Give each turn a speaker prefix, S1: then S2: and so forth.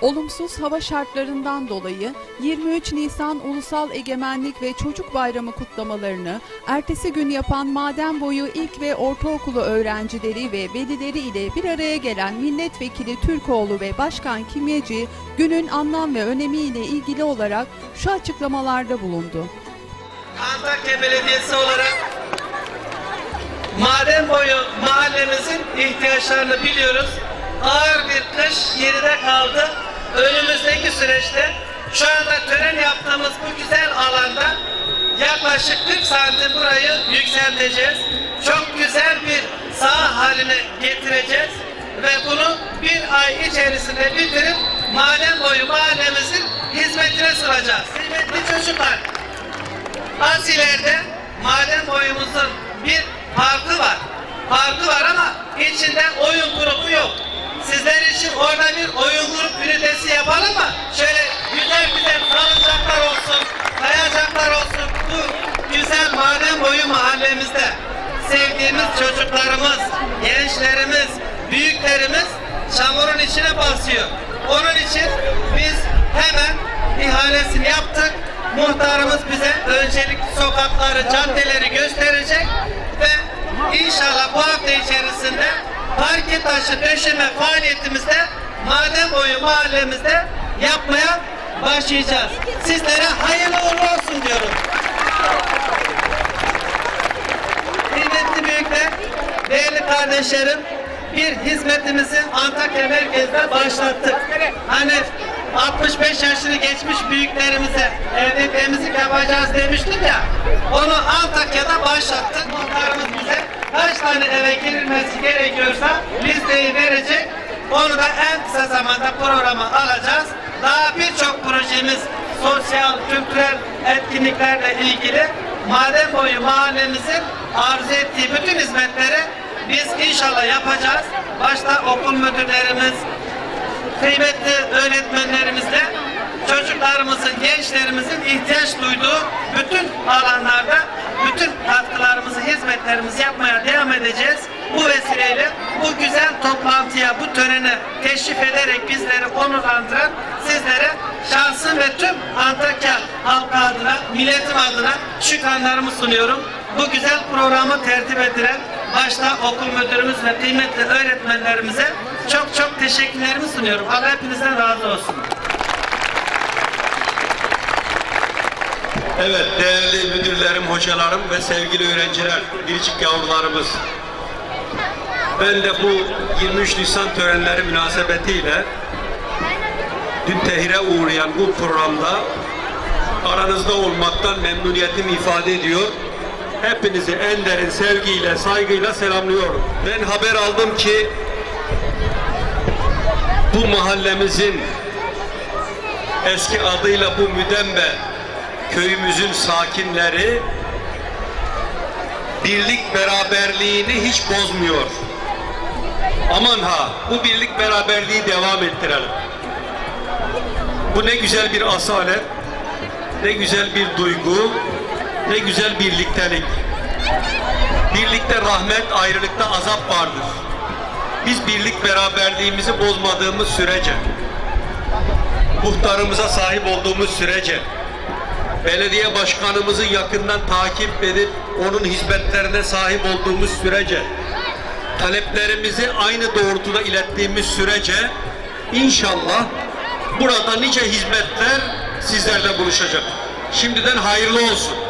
S1: Olumsuz hava şartlarından dolayı 23 Nisan Ulusal Egemenlik ve Çocuk Bayramı kutlamalarını ertesi gün yapan maden boyu ilk ve ortaokulu öğrencileri ve velileri ile bir araya gelen Milletvekili Türkoğlu ve Başkan Kimyeci günün anlam ve önemi ile ilgili olarak şu açıklamalarda bulundu.
S2: Antakya Belediyesi olarak maden boyu mahallemizin ihtiyaçlarını biliyoruz. Ağır bir kış geride kaldı. Önümüzdeki süreçte şu anda tören yaptığımız bu güzel alanda yaklaşık 40 santim burayı yükselteceğiz. Çok güzel bir saha haline getireceğiz ve bunu bir ay içerisinde bitirip maden boyu mahallemizin hizmetine sunacağız. Kıymetli çocuklar, Az ileride bir oyun grup ünitesi yapalım mı? Şöyle güzel güzel salıncaklar olsun, kayacaklar olsun. Bu güzel maden boyu mahallemizde sevdiğimiz çocuklarımız, gençlerimiz, büyüklerimiz çamurun içine basıyor. Onun için biz hemen ihalesini yaptık. Muhtarımız bize öncelikli sokakları, caddeleri gösterecek ve inşallah bu hafta içerisinde parke taşı döşeme faaliyetimizde maden boyu mahallemizde yapmaya başlayacağız. Sizlere hayırlı uğurlu olsun diyorum. Kıymetli büyükler, değerli kardeşlerim, bir hizmetimizi Antakya merkezde başlattık. Hani 65 yaşını geçmiş büyüklerimize evde temizlik yapacağız demiştik ya. Onu Antakya'da başlattık. Muhtarımız bize kaç tane eve girilmesi gerekiyorsa listeyi verecek. Onu da en kısa zamanda programa alacağız. Daha birçok projemiz sosyal, kültürel etkinliklerle ilgili maden boyu mahallemizin arzu ettiği bütün hizmetleri biz inşallah yapacağız. Başta okul müdürlerimiz, kıymetli öğretmenlerimizle çocuklarımızın, gençlerimizin ihtiyaç duyduğu bütün alanlarda bütün katkılarımızı, hizmetlerimizi yapmaya devam edeceğiz. Bu vesileyle bu güzel toplantıya, bu törene teşrif ederek bizleri onurlandıran sizlere şahsım ve tüm Antakya halkı adına, milletim adına şükranlarımı sunuyorum. Bu güzel programı tertip edilen başta okul müdürümüz ve kıymetli öğretmenlerimize çok çok teşekkürlerimi sunuyorum. Allah hepinizden razı olsun.
S3: Evet değerli müdürlerim, hocalarım ve sevgili öğrenciler, biricik yavrularımız. Ben de bu 23 Nisan törenleri münasebetiyle dün tehire uğrayan bu programda aranızda olmaktan memnuniyetimi ifade ediyor. Hepinizi en derin sevgiyle, saygıyla selamlıyorum. Ben haber aldım ki bu mahallemizin eski adıyla bu Müdembe köyümüzün sakinleri birlik beraberliğini hiç bozmuyor. Aman ha bu birlik beraberliği devam ettirelim. Bu ne güzel bir asalet, ne güzel bir duygu, ne güzel birliktelik. Birlikte rahmet, ayrılıkta azap vardır. Biz birlik beraberliğimizi bozmadığımız sürece, muhtarımıza sahip olduğumuz sürece, belediye başkanımızı yakından takip edip onun hizmetlerine sahip olduğumuz sürece, taleplerimizi aynı doğrultuda ilettiğimiz sürece inşallah burada nice hizmetler sizlerle buluşacak. Şimdiden hayırlı olsun.